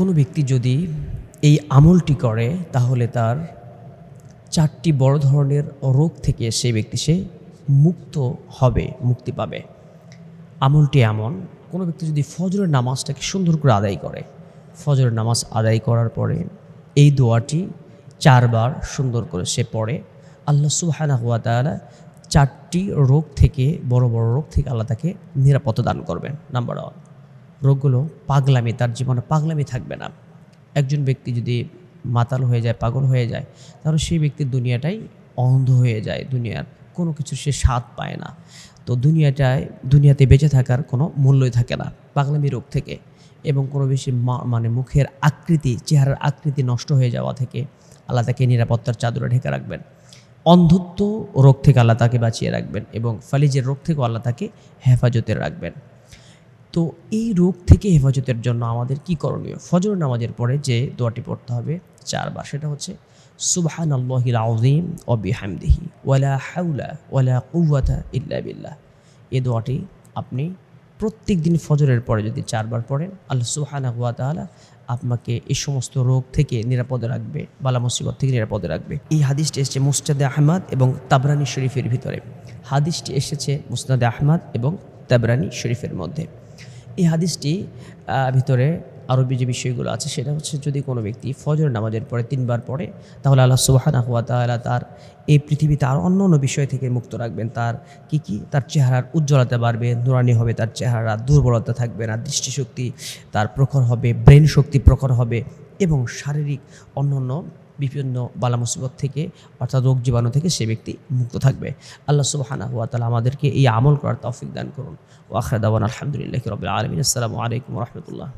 কোনো ব্যক্তি যদি এই আমলটি করে, তাহলে তার চারটি বড় ধরনের রোগ থেকে সেই ব্যক্তি সে মুক্ত হবে, মুক্তি পাবে। আমলটি এমন, কোনো ব্যক্তি যদি ফজরের নামাজটাকে সুন্দর করে আদায় করে, ফজরের নামাজ আদায় করার পরে এই দোয়াটি চারবার সুন্দর করে সে পড়ে। আল্লাহ সুবহানাহু ওয়া তাআলা চারটি রোগ থেকে, বড় বড় রোগ থেকে আল্লাহ তাকে নিরাপত্তা দান করবেন, নাম্বার ওয়ান। রোগগুলো পাগলামি, তার জীবনে পাগলামি থাকবে না। একজন ব্যক্তি যদি মাতাল হয়ে যায়, পাগল হয়ে যায়, তাহলে সেই ব্যক্তির দুনিয়াটাই অন্ধ হয়ে যায়, দুনিয়ার কোনো কিছু সে স্বাদ পায় না। তো দুনিয়াটায়, দুনিয়াতে বেঁচে থাকার কোনো মূল্যই থাকে না পাগলামি রোগ থেকে এবং কোনো বেশি মানে মুখের আকৃতি, চেহারার আকৃতি নষ্ট হয়ে যাওয়া থেকে আল্লাহ তাকে নিরাপত্তার চাদরে ঢেকে রাখবেন। অন্ধত্ব রোগ থেকে আল্লাহ তাকে বাঁচিয়ে রাখবেন এবং ফালিজের রোগ থেকেও আল্লাহ তাকে হেফাজতে রাখবেন। তো এই রোগ থেকে হেফাজতের জন্য আমাদের কি করণীয়? ফজর নামাজের পরে যে দোয়াটি পড়তে হবে চারবার সেটা হচ্ছে সুবহান আল্লাহিল আউজিম ও বিহামদিহি ওয়ালা হাউলা ওয়ালা কুওয়াতা ইল্লা বিল্লাহ। এই দোয়াটি আপনি প্রত্যেক দিন ফজরের পরে যদি চারবার পড়েন, আল্লাহ সুবহানা হুয়া তাআলা আপনাকে এই সমস্ত রোগ থেকে নিরাপদে রাখবে, বালা মুসিবত থেকে নিরাপদে রাখবে। এই হাদিসটি এসেছে মুস্তাদে আহমদ এবং তাবরানি শরীফের ভিতরে। হাদিসটি এসেছে মুসনাদে আহমদ এবং তাবরানি শরীফের মধ্যে। এই হাদিসটি ভিতরে আরবি যে বিষয়গুলো আছে, সেটা হচ্ছে যদি কোনো ব্যক্তি ফজর নামাজের পরে তিনবার পড়ে, তাহলে আল্লাহ সুবাহানা হুয়া তাআলা তার এই পৃথিবীতে আর অন্য অন্য বিষয় থেকে মুক্ত রাখবেন। তার কি কি? তার চেহারার উজ্জ্বলতা বাড়বে, নুরানি হবে তার চেহারা, দুর্বলতা থাকবে না, দৃষ্টিশক্তি তার প্রখর হবে, ব্রেন শক্তি প্রখর হবে এবং শারীরিক অন্য অন্য বিভিন্ন বালা মুসিবত থেকে, অর্থাৎ রোগ জীবাণু থেকে সে ব্যক্তি মুক্ত থাকবে। আল্লাহ সুবাহানা হুয়া তালা আমাদেরকে এই আমল করার তৌফিক দান করুন। ওয়া দাবান আলহামদুলিল্লাহ রবিআ আলামিন। আসসালামু আলাইকুম রাহমাতুল্লাহ।